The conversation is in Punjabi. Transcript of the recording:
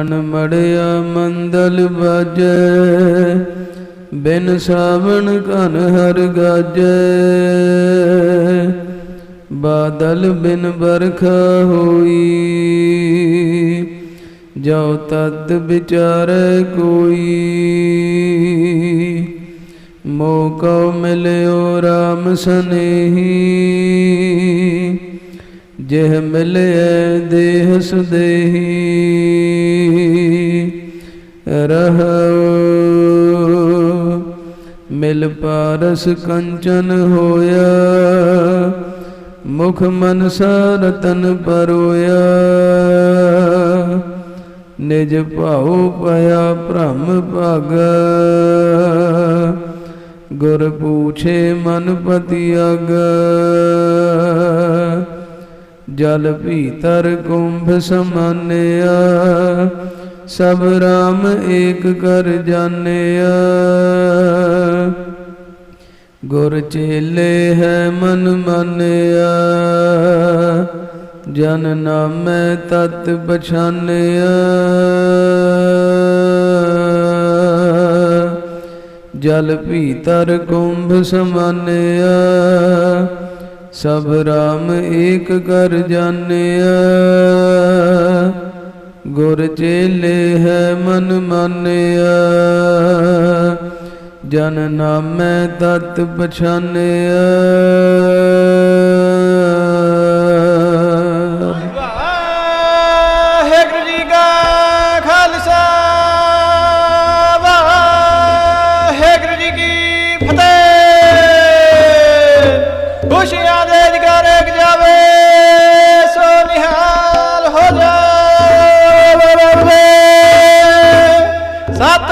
ਅਨਮੜਿਆ ਮੰਦਲ ਬਾਜੈ ਬਿਨ ਸਾਵਣ ਕਨ ਹਰ ਗਾਜੈ। ਬਾਦਲ ਬਿਨ ਬਰਖਾ ਹੋਈ ਜੋ ਤਤ ਵਿਚਾਰੈ ਕੋਈ। ਮੋਕੋ ਮਿਲਿਓ RAM ਸਨੇਹੀ ਜਿਹ ਮਿਲਿਐ ਦੇਹ ਸੁਦੇਹੀ ਰਹੋ ਮਿਲ ਪਾਰਸ ਕੰਚਨ ਹੋਇਆ, ਮੁਖ ਮਨਸਾ ਰਤਨ ਪਰੋਇਆ। ਨਿਜ ਭਾਉ ਪਿਆ ਭ੍ਰਮ ਭਗ। ਗੁਰ ਪੂਛੇ ਮਨ ਪਤੀ ਅਗ ਜਲ ਭੀਤਰ ਕੁੰਭ ਸਮਾਨਿਆ, ਸਭ ਰਾਮ ਏਕ ਕਰ ਜਾਣਿਆ। ਗੁਰ ਚੇਲੇ ਹੈ ਮਨ ਮੰਨਿਆ, ਜਨ ਨਾਮੈ ਤਤ ਪਛਾਨਿਆ। ਜਲ ਭੀਤਰ ਕੁੰਭ ਸਮਾਨਿਆ ਸਭ ਰਾਮ ਏਕ ਕਰ ਜਾਣਿਆ। ਗੁਰ ਚੇਲੇ ਹੈ ਮਨ ਮਾਨਿਆ। ਜਨ ਨਾਮੈ ਤਤ ਪਛਾਨਿਆ। ਖੁਸ਼ੀਆਂ ਦੇ ਜਾਵੇ ਸੋ ਨਿਹਾਲ ਹੋ ਜਾਵੇ ਸਤਿ